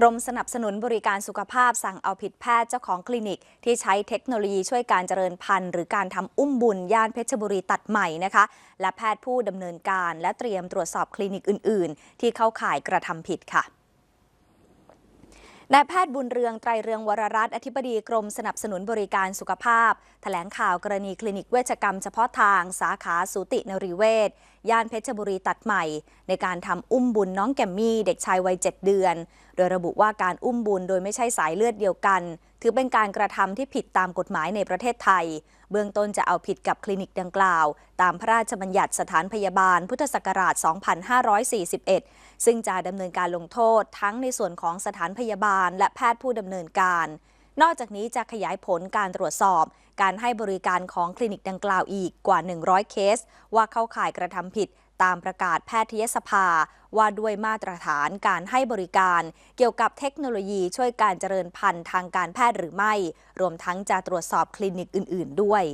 กรมสนับสนุนบริการสุขภาพสั่งเอาผิดแพทย์เจ้าของคลินิก ที่ใช้เทคโนโลยีช่วยการเจริญพันธุ์ หรือการทำอุ้มบุญย่านเพชรบุรีตัดใหม่นะคะ และแพทย์ผู้ดำเนินการและเตรียมตรวจสอบคลินิกอื่น ๆ ที่เข้าข่ายกระทำผิดค่ะ นายแพทย์บุญเรืองไตรเรืองวรรัตน์อธิบดีกรมสนับสนุนบริการสุขภาพแถลงข่าวกรณีคลินิกเวชกรรมเฉพาะทางสาขาสูตินรีเวชย่านเพชรบุรีตัดใหม่ ในการทำอุ้มบุญน้องแกมมี่เด็กชายวัย 7 เดือน โดยระบุว่าการอุ้มบุญโดยไม่ใช่สายเลือดเดียวกันถือเป็นการกระทำที่ผิดตามกฎหมายในประเทศไทย เบื้องต้นจะเอาผิดกับคลินิกดังกล่าว ตามพระราชบัญญัติสถานพยาบาล พุทธศักราช 2541 ซึ่งจะดำเนินการลงโทษทั้งในส่วนของสถานพยาบาล และแพทย์ผู้ดำเนินการ นอกจากนี้จะขยายผลการตรวจสอบ การให้บริการของคลินิกดังกล่าวอีกกว่า 100 เคส ว่าเข้าข่ายกระทำผิดตามประกาศแพทยสภา ว่าด้วยมาตรฐานการให้บริการ เกี่ยวกับเทคโนโลยีช่วยการเจริญพันธุ์ทางการแพทย์หรือไม่ รวมทั้งจะตรวจสอบคลินิกอื่น ๆ ด้วย